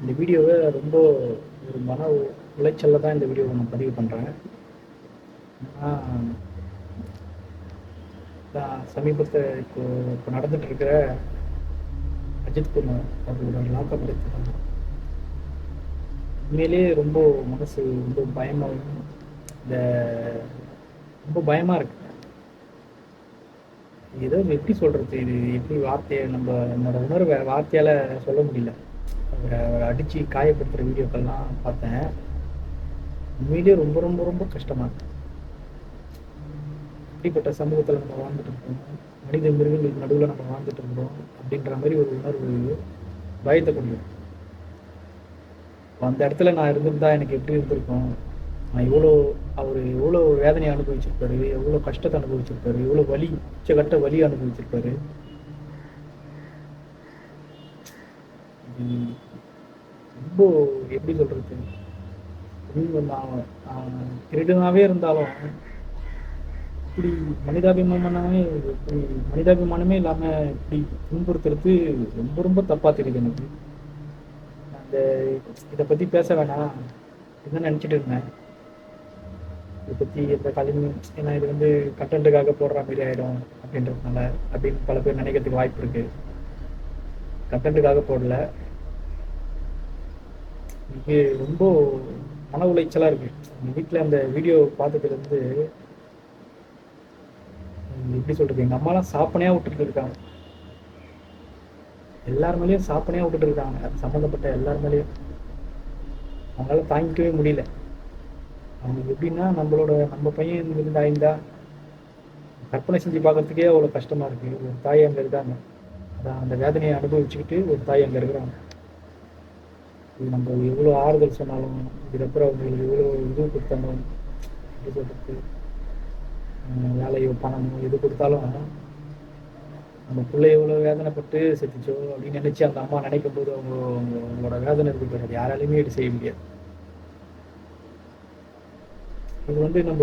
இந்த வீடியோவை ரொம்ப ஒரு மன உ- தான் இந்த வீடியோவை நான் பதிவு பண்ணுறேன் நான் சமீபத்தில் இப்போ இப்போ நடந்துட்டு இருக்கிற அஜித் குமார் அவரோட லாக்கப் எடுத்துட்டாங்க உண்மையிலேயே ரொம்ப மனசு ரொம்ப பயமாகவும் இந்த ரொம்ப பயமாக இருக்கு. ஏதோ எப்படி சொல்கிறது இது எப்படி வார்த்தையை நம்ம என்னோட உணர்வை வார்த்தையால் சொல்ல முடியல. அடித்து காயப்படுத்துகிற வீடியோக்கள்லாம் பார்த்தேன். உண்மையிலேயே ரொம்ப ரொம்ப ரொம்ப கஷ்டமாக இருக்கு. அப்படிப்பட்ட சமூகத்தில் நம்ம வாழ்ந்துட்டு இருக்கோம்? மனித மிருகங்களுக்கு நடுவில் நம்ம வாழ்ந்துட்டு இருக்கிறோம் அப்படின்ற மாதிரி ஒரு உணர்வு பயத்தை கொண்டு அந்த இடத்துல நான் இருந்திருந்தா எனக்கு எப்படி இருந்திருக்கும்? நான் எவ்வளோ அவர் எவ்வளோ வேதனையை அனுபவிச்சிருப்பாரு எவ்வளோ கஷ்டத்தை அனுபவிச்சிருப்பாரு எவ்வளோ வலி உச்சகட்ட வலி அனுபவிச்சிருப்பாரு. ரொம்ப எப்படி சொல்றது? நான் திருடனாவே இருந்தாலும் இப்படி மனிதாபிமானமே இப்படி மனிதாபிமானமே இல்லாம இப்படி துன்புறுத்துறது ரொம்ப ரொம்ப தப்பா தெரியுது எனக்கு. அந்த இதை பத்தி பேச வேணாம். என்ன நினைச்சிட்டு இருந்தேன். இதை பத்தி இந்த கல்வி ஏன்னா இது வந்து கண்டென்ட்டுக்காக போடுற மாதிரி ஆயிடும் அப்படின்றதுனால அப்படின்னு பல பேர் நினைக்கிறதுக்கு வாய்ப்பு இருக்கு. கண்டென்ட்டுக்காக போடல. இது ரொம்ப மன உளைச்சலாக இருக்கு. எங்கள் வீட்டில் அந்த வீடியோ பார்த்ததுல எப்படி சொல்கிறது எங்கள் அம்மாலாம் சாப்பனையாக விட்டுட்டு இருக்காங்க. எல்லார் மேலேயும் சாப்பனையா விட்டுட்டு இருக்காங்க. அது சம்மந்தப்பட்ட எல்லார் மேலேயும். அவங்களால தாங்கிக்கவே முடியல. அவங்களுக்கு எப்படின்னா நம்மளோட நம்ம பையன் இருந்து ஆயிருந்தா கற்பனை செஞ்சு பார்க்கறதுக்கே அவ்வளோ கஷ்டமாக இருக்குது ஒரு தாய் அங்கே இருக்காங்க. அதான் அந்த வேதனையை அனுபவிச்சுக்கிட்டு ஒரு தாய் அங்கே இருக்கிறாங்க. இது நம்ம எவ்வளோ ஆறுதல் சொன்னாலும் இதுக்கப்புறம் அவங்களுக்கு எவ்வளோ இது கொடுத்தாலும் எப்படி சொல்கிறது வேலையோ பணமோ எது கொடுத்தாலும் நம்ம பிள்ளை எவ்வளோ வேதனைப்பட்டு செத்துச்சோ அப்படின்னு நினச்சி அந்த அம்மா நினைக்கும் போது அவங்க அவங்க- அவங்களோட வேதனை இருக்கு கிடையாது யாராலையுமே இது செய்ய முடியாது. இது வந்து நம்ம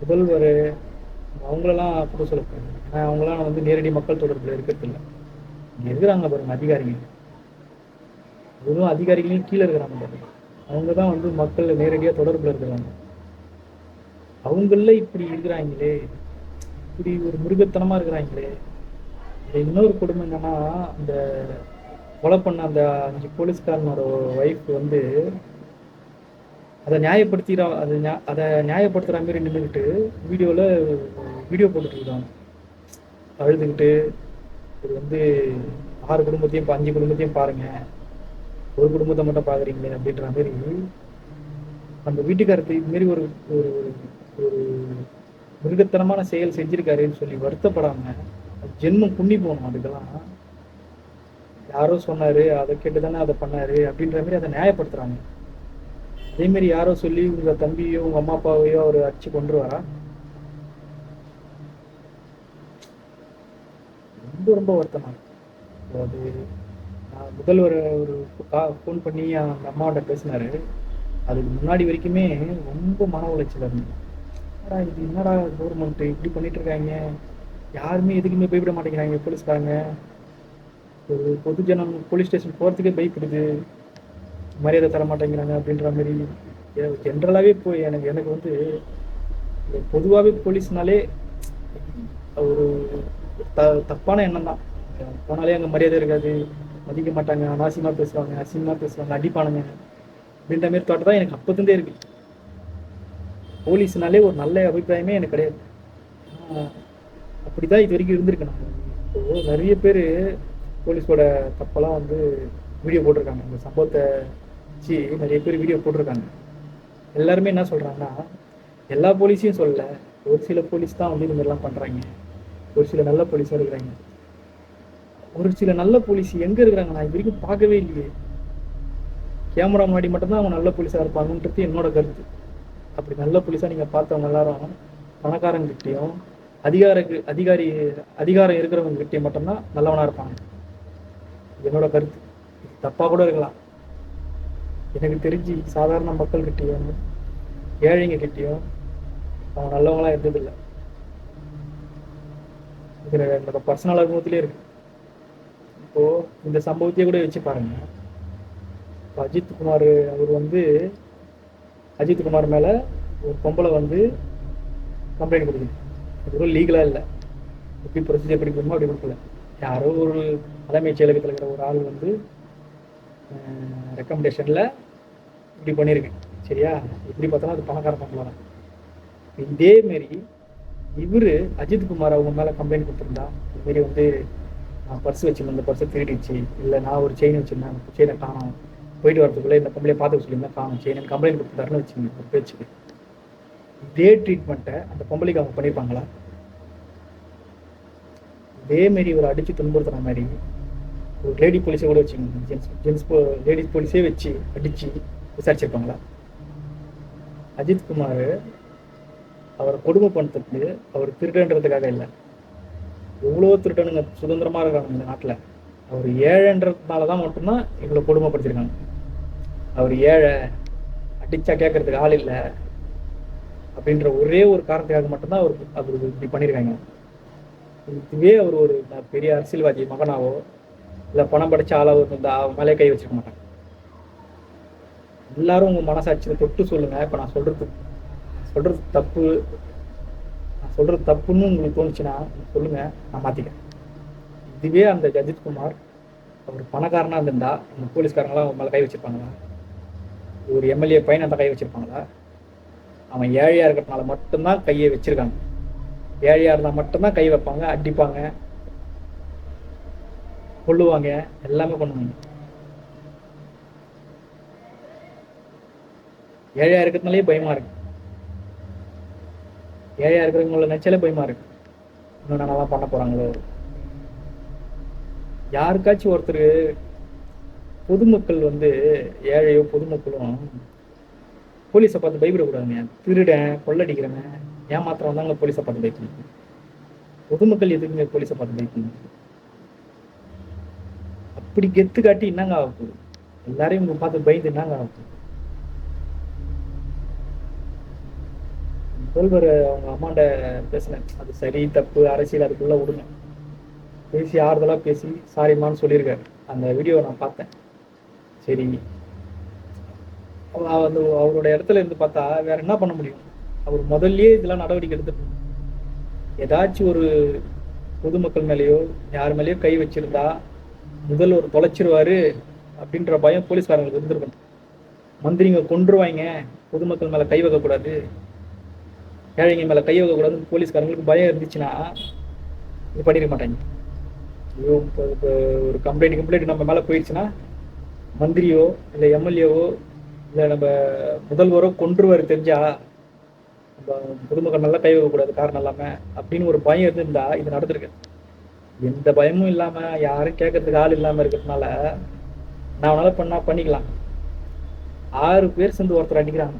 முதல்வர் அவங்களெல்லாம் கூட சொல்லக்கூடாது. ஏன்னா அவங்களாம் வந்து நேரடி மக்கள் தொடர்பில் இருக்கிறது இல்லை. இங்கே இருக்கிறாங்க பாருங்க அதிகாரிகள் வெறும் அதிகாரிகளையும் கீழே இருக்கிறாங்க அவங்க தான் வந்து மக்கள் நேரடியாக தொடர்பில் இருக்கிறாங்க. அவங்கள இப்படி இருக்கிறாங்களே. இப்படி ஒரு மிருகத்தனமாக இருக்கிறாங்களே. இன்னொரு குடும்பம் என்னன்னா அந்த கொலை பண்ண அந்த அஞ்சு போலீஸ்காரனோட ஒய்ஃப் வந்து அதை நியாயப்படுத்திற அதை நியா- அதை நியாயப்படுத்துகிற மாதிரி நின்றுக்கிட்டு வீடியோவில் வீடியோ போட்டுட்டு இருக்காங்க. அழுதுகிட்டு இது வந்து ஆறு குடும்பத்தையும் பா- அஞ்சு குடும்பத்தையும் பாருங்கள் ஒரு குடும்பத்தை மட்டும் பாக்குறீங்களே அப்படின்ற மாதிரி அந்த வீட்டுக்காரத்தை இது மாதிரி ஒரு ஒரு ஒரு மிருகத்தனமான செயல் செஞ்சிருக்காருன்னு சொல்லி வருத்தப்படாம ஜென்மம் புண்ணி போகணும் அதுக்கெல்லாம். யாரோ சொன்னாரு அதை கேட்டு தானே அதை பண்ணாரு அப்படின்ற மாதிரி அதை நியாயப்படுத்துறாங்க. அதே மாதிரி யாரோ சொல்லி உங்க தம்பியோ உங்க அம்மா அப்பாவையோ அவர் அடிச்சு கொண்டுருவாரா ரொம்ப ரொம்ப வருத்தமா அது முதல்வர் ஒரு ஃபோன் பண்ணி அந்த அம்மாவோட பேசினாரு. அதுக்கு முன்னாடி வரைக்குமே ரொம்ப மன உளைச்சல் இருந்தது. என்னடா இது என்னடா கவர்மெண்ட் இப்படி பண்ணிட்டு இருக்காங்க? யாருமே எதுக்குமே பயப்பட மாட்டேங்கிறாங்க போலீஸ்காரங்க. ஒரு பொதுஜனம் போலீஸ் ஸ்டேஷன் போகிறதுக்கே பயப்படுது. மரியாதை தர மாட்டேங்கிறாங்க அப்படின்ற மாதிரி. ஜென்ரலாகவே இப்போ எனக்கு எனக்கு வந்து பொதுவாகவே போலீஸ்னாலே ஒரு த தப்பான எண்ணம் தான். போனாலே அங்கே மரியாதை இருக்காது. மதிக்க மாட்டாங்க அனாவசியமாக பேசுவாங்க அசிங்கமாக பேசுவாங்க அடிப்பானுங்க. அப்படின்ற மாதிரி தாட் தான் எனக்கு அப்போதுந்தே இருக்கு. போலீஸ்னாலே ஒரு நல்ல அபிப்பிராயமே எனக்கு கிடையாது. அப்படி தான் இது வரைக்கும் இருந்திருக்கு நான். இப்போ நிறைய பேர் போலீஸோட தப்பெல்லாம் வந்து வீடியோ போட்டிருக்காங்க. இந்த சம்பவத்தை வச்சு நிறைய பேர் வீடியோ போட்டிருக்காங்க. எல்லாருமே என்ன சொல்கிறாங்கன்னா எல்லா போலீஸையும் சொல்லலை. ஒரு சில போலீஸ் தான் வந்து இந்த மாதிரிலாம் பண்ணுறாங்க ஒரு சில நல்ல போலீஸாக இருக்கிறாங்க. ஒரு சில நல்ல போலீஸ் எங்க இருக்கிறாங்க நான் இது வரைக்கும் பார்க்கவே இல்லையே. கேமரா முன்னாடி மட்டும்தான் அவங்க நல்ல போலீஸா இருப்பாங்கன்றது என்னோட கருத்து. அப்படி நல்ல போலீஸா நீங்க பார்த்தவங்க எல்லாரும் பணக்காரங்கிட்டையும் அதிகார அதிகாரி அதிகாரம் இருக்கிறவங்க கிட்டே மட்டும்தான் நல்லவனா இருப்பாங்க. என்னோட கருத்து. தப்பாக தப்பா கூட இருக்கலாம். எனக்கு தெரிஞ்சு சாதாரண மக்கள்கிட்டேயும் ஏழைங்க கிட்டேயும் அவங்க நல்லவங்களா இருந்ததில்லை. இதில் என்னோட பர்சனல் அனுபவத்திலே இருக்கு. இப்போ இந்த சம்பவத்தையே கூட வச்சு பாருங்க. இப்போ அஜித் குமார் அவர் வந்து அஜித் குமார் மேலே ஒரு பொம்பளை வந்து கம்ப்ளைண்ட் கொடுக்குது. அது கூட லீகலாக இல்லை. எப்படி ப்ரொசீஜர் எப்படி கொடுக்கணுமோ அப்படி கொடுக்கல. யாரோ ஒரு தலைமைச் செயலகத்தில் இருக்கிற ஒரு ஆள் வந்து ரெக்கமெண்டேஷனில் இப்படி பண்ணியிருக்கேன் சரியா? எப்படி பார்த்தாலும் அது பணக்கார பண்ணலாம் இதேமாரி இவர் அஜித் குமார் அவங்க மேலே கம்ப்ளைண்ட் கொடுத்துருந்தா இதுமாரி வந்து நான் பர்ஸ் வச்சிருந்தேன் இந்த பர்ஸை திருடிச்சு இல்லை நான் ஒரு செயின் வச்சிருந்தேன் அந்த செயினை காணும். போயிட்டு வரதுக்குள்ளே இந்த பொம்பளையை பார்த்து சொல்லியிருந்தேன் காணும். செயின் கம்ப்ளைண்ட் கொடுத்துட்டாருன்னு வச்சுங்க ஒரு பேச்சுக்கு இதே ட்ரீட்மெண்ட்டை அந்த பொம்பளைக்கு அவங்க பண்ணியிருப்பாங்களா? இதே மாரி ஒரு அடித்து துன்புறுத்துற மாதிரி ஒரு லேடி போலீஸை கூட வச்சுக்கோங்க ஜென்ஸ் ஜென்ஸ் போ லேடிஸ் போலீஸே வச்சு அடித்து விசாரிச்சிருப்பாங்களா? அஜித் குமார் அவரை கொடுமை பண்ணுறதுக்கு அவர் திருடன்றதுக்காக இல்லை. எவ்வளோ திருடனுங்க சுதந்திரமாக இருக்காங்க இந்த நாட்டில். அவர் ஏழைன்றதுனால தான் மட்டும்தான் இவ்வளோ கொடுமைப்படுத்திருக்காங்க. அவர் ஏழை அடிச்சா கேட்கறதுக்கு ஆள் இல்லை அப்படின்ற ஒரே ஒரு காரணத்துக்காக மட்டும்தான் அவர் அவர் இப்படி பண்ணியிருக்காங்க இதுவே அவர் ஒரு பெரிய அரசியல்வாதி மகனாவோ இல்லை பணம் படைச்ச ஆளாவோ இந்த அவன் மேலே கை வச்சிருக்க மாட்டாங்க எல்லாரும் உங்கள் மனசாட்சியை தொட்டு சொல்லுங்க. இப்போ நான் சொல்றது சொல்றது தப்பு. சொல்கிற தப்புன்னு உங்களுக்கு தோணுச்சுன்னா சொல்லுங்கள் நான் மாற்றிக்கிறேன் இதுவே அந்த ஜஜித் குமார் அவர் பணக்காரனாக இருந்திருந்தா அந்த போலீஸ்காரங்களாம் அவன் மேலே கை வச்சுருப்பாங்களா? ஒரு எம்எல்ஏ பையன் அந்த கை வச்சுருப்பாங்களா? அவன் ஏழையாக இருக்கிறதுனால மட்டும்தான் கையை வச்சுருக்காங்க. ஏழையாக இருந்தால் மட்டும்தான் கை வைப்பாங்க அடிப்பாங்க கொள்ளுவாங்க எல்லாமே பண்ணுவாங்க. ஏழையாக இருக்கிறதுனாலே பயமாக இருக்கு. ஏழையா இருக்கிறவங்கள நினைச்சாலே பயமா இருக்கு இன்னும் நல்லா பண்ண போறாங்களோ. யாருக்காச்சும் ஒருத்தர் பொதுமக்கள் வந்து ஏழையோ பொதுமக்களும் போலீஸை பார்த்து பயப்படக்கூடாதுங்க. திருடன் கொள்ளடிக்கிறவன் ஏமாத்திரம் தாங்க போலீஸை பார்த்து பயக்கணும் பொதுமக்கள் எதுக்குங்க போலீஸை பார்த்து பயக்கணும் அப்படி கெத்து காட்டி என்னங்க ஆகும் எல்லாரையும் பார்த்து பயந்து என்னங்க ஆகும் முதல்வர் அவங்க அம்மாண்ட பேசினேன். அது சரி தப்பு அரசியல் அதுக்குள்ள விடுங்க. பேசி ஆறுதலாக பேசி சாரிம்மான்னு சொல்லியிருக்காரு. அந்த வீடியோவை நான் பார்த்தேன். சரி. அவ- வந்து அவரோட இடத்துல இருந்து பார்த்தா வேற என்ன பண்ண முடியும்? அவர் முதல்லயே இதெல்லாம் நடவடிக்கை எடுத்துட்டு ஏதாச்சும் ஒரு பொதுமக்கள் மேலேயோ யார் மேலேயோ கை வச்சிருந்தா முதல் ஒரு தொலைச்சிருவாரு அப்படின்ற பயம் போலீஸ்காரங்களுக்கு இருந்திருக்கணும் மந்திரிங்க கொன்றுவாங்க பொதுமக்கள் மேலே கை வைக்கக்கூடாது. ஏழைங்க மேலே கை வைக்கக்கூடாதுன்னு போலீஸ்காரங்களுக்கு பயம் இருந்துச்சுன்னா இது பண்ணிருக்க மாட்டாங்க. ஐயோ இப்போ ஒரு கம்ப்ளைண்ட் கம்ப்ளைண்ட் நம்ம மேலே போயிடுச்சுன்னா மந்திரியோ இல்லை எம்எல்ஏவோ இல்லை நம்ம முதல்வரோ கொன்றுவார் தெரிஞ்சா நம்ம பொதுமக்கள் நல்லா கை வைக்கக்கூடாது காரணம் இல்லாமல் அப்படின்னு ஒரு பயம் இருந்திருந்தா இது நடந்திருக்கு. எந்த பயமும் இல்லாமல் யாரும் கேட்கறதுக்கு ஆள் இல்லாமல் இருக்கிறதுனால நான் அவனால பண்ணால் பண்ணிக்கலாம். ஆறு பேர் சேர்ந்து ஒருத்தர் அடிக்கிறாங்க.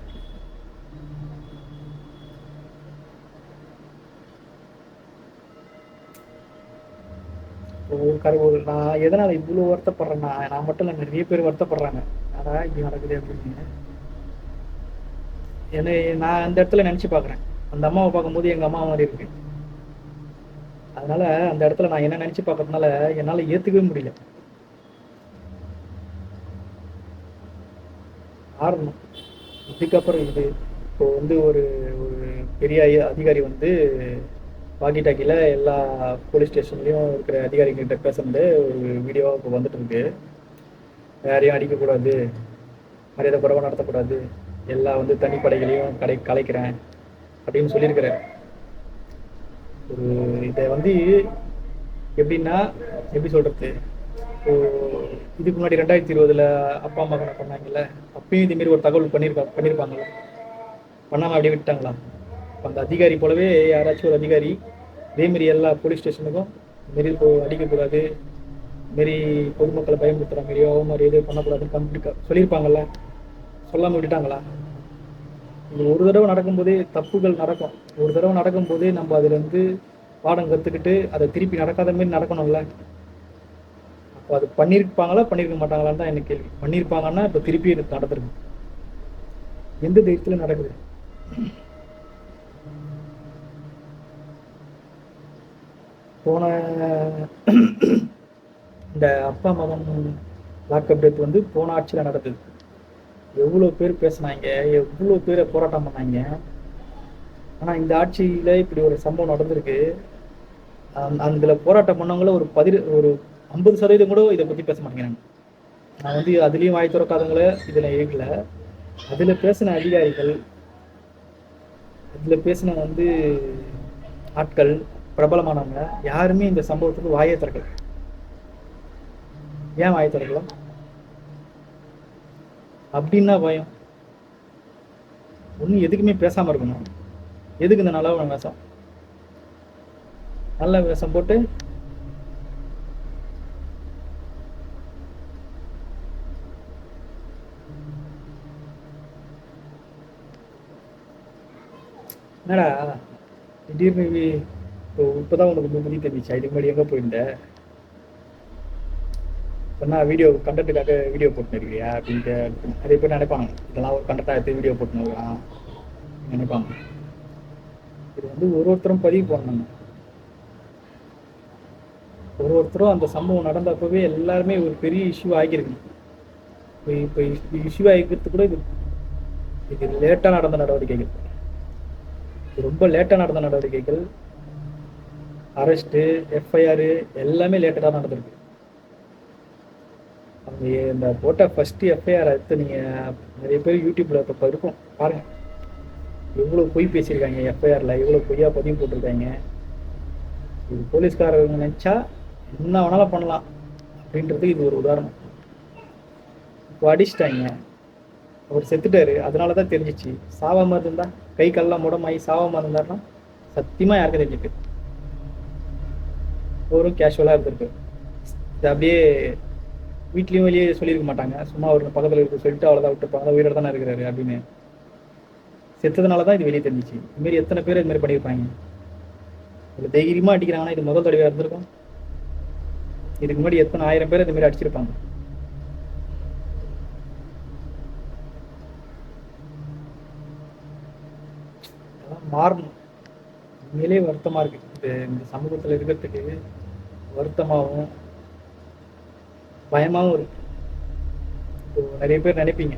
ஒரு கரு ஒரு நான் எதனால இவ்வளவு வருத்தப்படுறேன்னா நான் மட்டும் இல்லை நிறைய பேர் வருத்தப்படுறாங்க. ஆனா இப்படி நடக்குது அப்படின்னு. என்னை நான் அந்த இடத்துல நினைச்சு பார்க்குறேன் அந்த அம்மாவை பார்க்கும்போது எங்க அம்மா மாதிரி இருக்கு. அதனால அந்த இடத்துல நான் என்ன நினைச்சு பார்க்கறதுனால என்னால ஏத்துக்கவே முடியல. ஆரணும் இதுக்கப்புறம் இது. இப்போ வந்து ஒரு ஒரு பெரிய அதிகாரி வந்து வாக்கி டாக்கியில் எல்லா போலீஸ் ஸ்டேஷன்லேயும் இருக்கிற அதிகாரிகிட்ட பேசுனது ஒரு வீடியோவாக இப்போ வந்துட்டு இருக்கு யாரையும் அடிக்கக்கூடாது. மரியாதை குறைவாக நடத்தக்கூடாது. எல்லா வந்து தனிப்படைகளையும் கடை கலைக்கிறேன் அப்படின்னு சொல்லியிருக்கிறார். ஒரு இதை வந்து எப்படின்னா எப்படி சொல்கிறது இப்போ இதுக்கு முன்னாடி ரெண்டாயிரத்தி இருபதில் அப்பா அம்மா கணக்கு பண்ணாங்கல்ல? அப்பயும் இதுமாரி ஒரு தகவல் பண்ணியிருக்கா பண்ணியிருப்பாங்களா பண்ணாமல் அப்படியே விட்டாங்களா இப்போ அந்த அதிகாரி போலவே யாராச்சும் ஒரு அதிகாரி இதே மாதிரி எல்லா போலீஸ் ஸ்டேஷனுக்கும் மாரி இப்போ அடிக்கக்கூடாது மாரி பொதுமக்களை பயமுறுத்துற மாதிரியோ மாதிரி எதுவும் பண்ணக்கூடாதுன்னு கம்ப்ளீட் சொல்லியிருப்பாங்கல்ல சொல்லாமல் விட்டுட்டாங்களா? இது ஒரு தடவை நடக்கும்போதே தப்புகள் நடக்கும். ஒரு தடவை நடக்கும்போதே நம்ம அதுலேருந்து பாடம் கற்றுக்கிட்டு அதை திருப்பி நடக்காத மாதிரி நடக்கணும்ல. அப்போ அது பண்ணியிருப்பாங்களா பண்ணியிருக்க மாட்டாங்களான்னு தான் எனக்கு கேள்வி. பண்ணியிருப்பாங்கன்னா இப்போ திருப்பி இது நடந்திருக்கு எந்த தைரியத்தில் நடக்குது? போன இந்த அப்பா மகன் லாக்அப் டெத் வந்து போன ஆட்சியில் நடந்தது. எவ்வளோ பேர் பேசினாங்க எவ்வளோ பேரை போராட்டம் பண்ணாங்க. ஆனால் இந்த ஆட்சியில் இப்படி ஒரு சம்பவம் நடந்திருக்கு. அதில் போராட்டம் பண்ணவங்கள ஒரு பதி ஒரு ஐம்பது சதவீதம் கூட இதை பற்றி பேச மாட்டேங்கிறாங்க. நான் வந்து அதுலேயும் வாய் திறக்காதவங்கள இதில் இருக்கல அதில் பேசின அதிகாரிகள் அதில் பேசின வந்து ஆட்கள் பிரபலமானவங்க யாருமே இந்த சம்பவத்துக்கு வாயை திறக்கல. ஏன் வாயை திறக்கலாம் அப்படின்னா பயம். ஒன்றும் எதுக்குமே பேசாமல் இருக்கணும். எதுக்கு இந்த நல்ல வேஷம்? நல்ல வேஷம் போட்டு என்னடா? திடீர்னு இப்போ இப்போதான் உனக்கு முன்னாடி தெரிஞ்சிச்சு. இதுக்கு முன்னாடி எங்கே போயிருந்த? சொன்னா வீடியோ கண்டென்ட்டுக்காக வீடியோ போட்டுருக்கியா அப்படின்ட்டு நிறைய பேர் நினைப்பாங்க. இதெல்லாம் ஒரு கண்டென்ட்டாக எடுத்து வீடியோ போட்டுன்னு நினைப்பாங்க. இது வந்து ஒரு ஒருத்தரும் பதிவு பண்ணணும். ஒரு ஒருத்தரும் அந்த சம்பவம் நடந்தப்பவே எல்லாருமே ஒரு பெரிய இஷ்யூ ஆகியிருக்கு இப்போ இப்போ இஷ்யூ ஆகிக்கிறது கூட இது இது லேட்டாக நடந்த நடவடிக்கைகள். ரொம்ப லேட்டாக நடந்த நடவடிக்கைகள். அரெஸ்ட்டு எஃப்ஐஆர் எல்லாமே லேட்டடாக நடந்திருக்கு. அவங்க இந்த போட்ட ஃபஸ்ட்டு எஃப்ஐஆர் எடுத்து நீங்கள் நிறைய பேர் யூடியூப்பில் இப்போ இருக்கும் பாருங்கள் எவ்வளோ பொய் பேசியிருக்காங்க எஃப்ஐஆரில் எவ்வளோ பொய்யா பதிவு போட்டிருக்காங்க. இது போலீஸ்காரங்க நினச்சா என்ன வேணாலும் பண்ணலாம் அப்படின்றதுக்கு இது ஒரு உதாரணம். இப்போ அடிச்சிட்டாங்க. அவர் செத்துட்டாரு. அதனால தான் தெரிஞ்சிச்சு. சாவாம இருந்தா கை கல்லாம் முடமாயி சாவாம இருந்தாருன்னா சத்தியமாக யாருக்கும் தெரிஞ்சுக்கு ஒரு கேஷுவலாக இருந்திருக்கு. இது அப்படியே வீட்லேயும் வெளியே சொல்லியிருக்க மாட்டாங்க. சும்மா அவர் பக்கத்தில் இருக்க சொல்லிட்டு அவ்வளோதான் விட்டுருப்பாங்க. உயிரோட தானே இருக்கிறாரு அப்படின்னு. செத்ததுனால தான் இது வெளியே தெரிஞ்சிச்சு. இதுமாரி எத்தனை பேர் இது மாதிரி பண்ணியிருப்பாங்க? இதில் தைரியமாக அடிக்கிறாங்கன்னா இது முதல் தடவையாக இருந்திருக்கும். இதுக்கு முன்னாடி எத்தனை ஆயிரம் பேர் இதுமாரி அடிச்சிருப்பாங்க? அதெல்லாம் மாறணும். உண்மையிலே வருத்தமாக இருக்கு. இப்போ இந்த சமூகத்தில் இருக்கிறதுக்கு வருத்தமாகவும் பயமாகவும் இருக்கு. இப்போ நிறைய பேர் நினைப்பீங்க.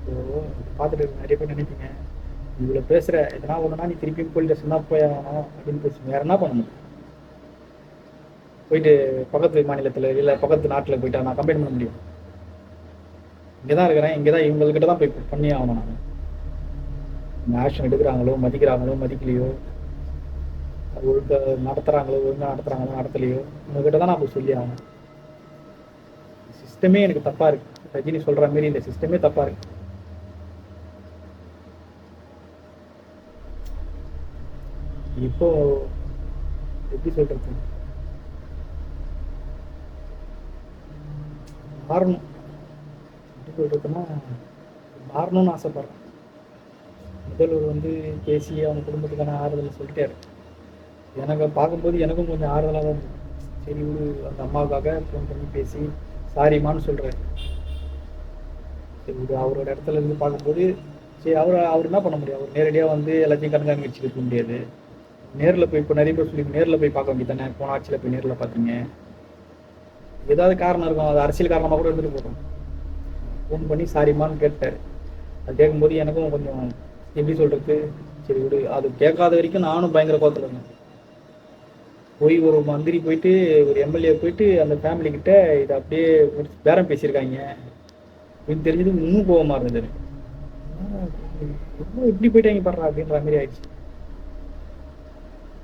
இப்போ பார்த்துட்டு நிறைய பேர் நினைப்பீங்க. இவ்வளோ பேசுகிற எதனா ஒன்றுனா நீ திருப்பியும் போலீஸ் தான் போய் ஆகணும் அப்படின்னு பேசி வேற என்ன பண்ண முடியும்? போயிட்டு பக்கத்து மாநிலத்தில் இல்லை பக்கத்து நாட்டில் போயிட்டா நான் கம்ப்ளைண்ட் பண்ண முடியும்? இங்கே தான் இருக்கிறேன் இங்கே தான் இவங்கக்கிட்ட தான் போய் பண்ணி ஆகணும் நான். ஆக்ஷன் எடுக்கிறாங்களோ மதிக்கிறாங்களோ மதிக்கலையோ ஒழுங்க நடத்துகிறாங்களோ ஒழுங்காக நடத்துகிறாங்களோ நடத்தலையோ உங்ககிட்ட தான் நான் சொல்லி ஆகணும். சிஸ்டமே எனக்கு தப்பாக இருக்கு. ரஜினி சொல்கிற மாரி இந்த சிஸ்டமே தப்பாக இருக்கு. இப்போ எப்படி சொல்றது? மாறணும். எப்படி சொல்றதுன்னா மாறணும்னு ஆசைப்படுறேன். முதல்வர் வந்து பேசி அவங்க குடும்பத்துக்கான ஆறுதலை சொல்லிட்டாரு. எனக்கு பார்க்கும்போது எனக்கும் கொஞ்சம் ஆறுதலாக தான் இருந்துச்சு சரி விடு அந்த அம்மாவுக்காக ஃபோன் பண்ணி பேசி சாரிம்மான்னு சொல்கிறாரு சரி விடு அவரோட இடத்துல இருந்து பார்க்கும்போது சரி அவர் அவர் என்ன பண்ண முடியும்? அவர் நேரடியாக வந்து எல்லாத்தையும் கண்காணிச்சுட்டு இருக்க முடியாது. நேரில் போய் இப்போ நிறைய பேர் சொல்லி நேரில் போய் பார்க்க வேண்டியது தானே போன ஆட்சியில் போய் நேரில் பார்த்தீங்க. ஏதாவது காரணம் இருக்கும் அது அரசியல் காரணமாக கூட இருந்துட்டு போகிறோம் ஃபோன் பண்ணி சாரிம்மான்னு கேட்டார். அது கேட்கும்போது எனக்கும் கொஞ்சம் எப்படி சொல்கிறது சரி விடு அது கேட்காத வரைக்கும் நானும் பயங்கர கோவத்தில் இருந்தேன். போய் ஒரு மந்திரி போயிட்டு ஒரு எம்எல்ஏ போயிட்டு அந்த ஃபேமிலி கிட்ட இதை அப்படியே பேரம் பேசியிருக்காங்க. அப்படின்னு தெரிஞ்சது இன்னும் கோவமாக இருந்தது. ரொம்ப எப்படி போயிட்டாங்க பாடுறா அப்படின்ற மாதிரி ஆயிடுச்சு.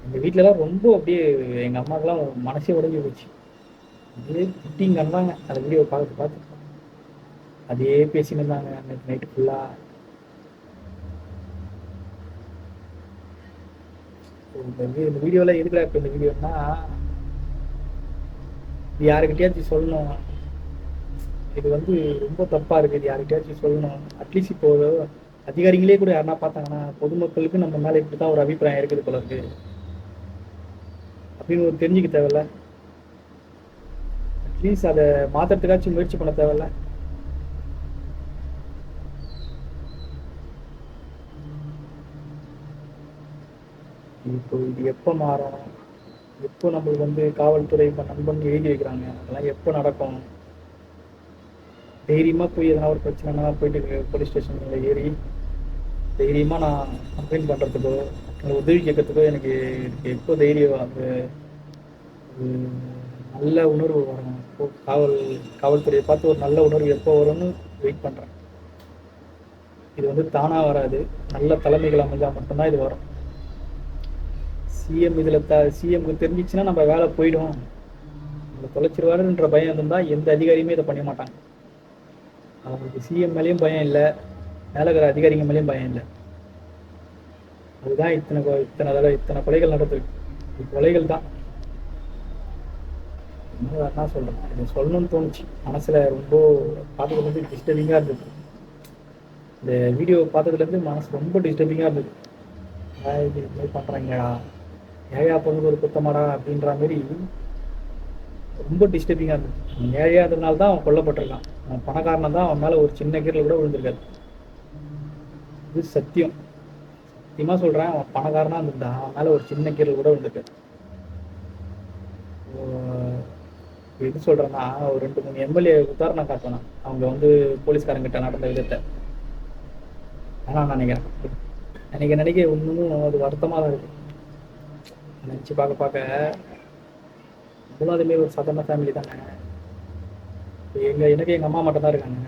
எங்கள் வீட்டிலலாம் ரொம்ப அப்படியே எங்கள் அம்மாக்கெல்லாம் மனசே உடஞ்சி போச்சு. அப்படியே திட்டிங் கண்டாங்க அந்த வீடியோ பார்த்து பார்த்து. அதே பேசின்னு இருந்தாங்க. அன்னைக்கு நைட்டு ஃபுல்லாக இந்த இந்த வீடியோவில் எதுக்குடா இப்போ இந்த வீடியோன்னா இது யாருக்கிட்டயாச்சும் சொல்லணும். இது வந்து ரொம்ப தப்பாக இருக்குது இது யாருக்கிட்டயாச்சும் சொல்லணும். அட்லீஸ்ட் இப்போ அதிகாரிகளே கூட யாருன்னா பார்த்தாங்கன்னா பொதுமக்களுக்கு நம்ம மேலே இப்படி தான் ஒரு அபிப்பிராயம் இருக்குது போல இருக்கு. அப்படின்னு ஒரு தெரிஞ்சுக்க தேவையில்ல. அட்லீஸ்ட் அதை மாற்றுறதுக்காச்சும் முயற்சி பண்ண தேவையில்ல. இப்போ இது எப்போ மாறும்? எப்போ நம்மளுக்கு வந்து காவல்துறை இப்போ நண்பன் எழுதி வைக்கிறாங்க? அதெல்லாம் எப்போ நடக்கும்? தைரியமாக போய் எதனா ஒரு பிரச்சனைனா போயிட்டு போலீஸ் ஸ்டேஷனில் ஏறி தைரியமாக நான் கம்ப்ளைண்ட் பண்ணுறதுக்கோ இல்லை உதவி கேட்கறதுக்கோ எனக்கு எனக்கு எப்போ தைரியம் அந்த நல்ல உணர்வு வரும். இப்போ காவல் காவல்துறையை பார்த்து ஒரு நல்ல உணர்வு எப்போ வரும்னு வெயிட் பண்ணுறேன் இது வந்து தானாக வராது. நல்ல தலைமைகள் அமைஞ்சால் மட்டும்தான் இது வரும். சிஎம் இதில் த சிஎம்க்கு தெரிஞ்சிச்சுன்னா நம்ம வேலை போயிடும். நம்ம தொலைச்சிருவாருன்ற பயம் இருந்தால் எந்த அதிகாரியுமே இதை பண்ண மாட்டாங்க. அவங்களுக்கு சிஎம் மேலேயும் பயம் இல்லை மேலே இருக்கிற அதிகாரிங்க மேலேயும் பயம் இல்லை. அதுதான் இத்தனை இத்தனை தடவை இத்தனை கொலைகள் நடந்திருக்கு கொலைகள் தான். என்ன சொல்கிறேன் என்ன இது சொல்லணும்னு தோணுச்சு. மனசில் ரொம்ப பார்த்ததுலேருந்து டிஸ்டர்பிங்காக இருந்தது. இந்த வீடியோ பார்த்ததுலேருந்து மனசு ரொம்ப டிஸ்டர்பிங்காக இருந்தது. இது இது மாதிரி பண்ணுறாங்கடா ஏழையா பொண்ணுக்கு ஒரு குத்தமாடா அப்படின்ற மாதிரி ரொம்ப டிஸ்டர்பிங்காக இருந்துச்சு. அவன் தான் அவன் கொல்லப்பட்டிருக்கான். அவன் பணக்காரனை தான் அவன் மேலே ஒரு சின்ன கீரல் கூட விழுந்திருக்காரு. இது சத்தியம். சத்தியமாக சொல்கிறேன் அவன் பணக்காரனாக இருந்திருந்தான் அவன் மேலே ஒரு சின்ன கீரல் கூட விழுந்திருக்காரு. ஓ- எது சொல்கிறேன்னா ஒரு ரெண்டு மூணு எம்எல்ஏ உதாரணம் காட்டணும் அவங்க வந்து போலீஸ்காரங்கிட்ட நடந்த விதத்தை. ஆனால் நான் நினைக்கிறேன். நினைக்க நினைக்க இன்னும் அது வருத்தமாக தான் இருக்குது நினச்சி பார்க்க பார்க்க நம்மளும் ஒரு சாதாரண ஃபேமிலி தானே. இப்போ எங்கள் எனக்கு எங்கள் அம்மா மட்டும் தான் இருக்காங்க.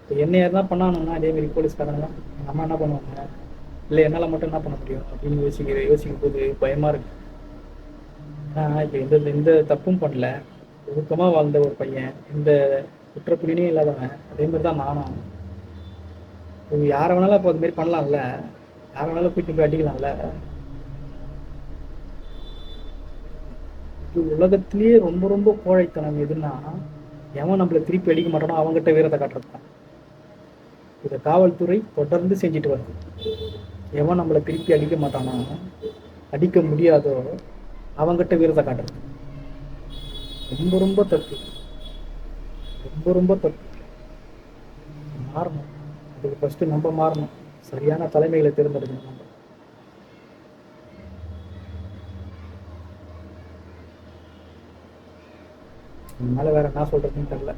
இப்போ என்ன யாருனா பண்ணானுங்கன்னா அதேமாரி போலீஸ்காரங்க எங்கள் அம்மா என்ன பண்ணுவாங்க? இல்லை என்னால் மட்டும் என்ன பண்ண முடியும்? அப்படின்னு யோசிக்கிற யோசிக்கும் போது பயமாக இருக்கு. ஆனால் இப்போ எந்த எந்த தப்பும் பண்ணல. ஒழுக்கமாக வாழ்ந்த ஒரு பையன் எந்த குற்றப்புலினையும் இல்லாதவன். அதே மாதிரி தான் நானும். இப்போ யாரை வேணாலும் இப்போ அதுமாரி பண்ணலாம்ல. யாரை வேணாலும் போயிட்டு போய் அடிக்கலாம்ல. உலகத்திலேயே ரொம்ப ரொம்ப கோழைத்தனம் எதுன்னா எவன் நம்மளை திருப்பி அடிக்க மாட்டானோ அவங்ககிட்ட வீரத்தை காட்டுறது தான் இதை காவல்துறை தொடர்ந்து செஞ்சுட்டு வருது. எவன் நம்மளை திருப்பி அடிக்க மாட்டானோ அடிக்க முடியாதோ அவங்ககிட்ட வீரத்தை காட்டுறது. ரொம்ப ரொம்ப தப்பு. ரொம்ப ரொம்ப தப்பு. மாறணும். அதுக்கு ஃபஸ்ட்டு நம்ம மாறணும். சரியான தலைமைகளை தேர்ந்தெடுக்கணும். நம்ம அதனால வேற என்ன சொல்றதுன்னு தெரியல.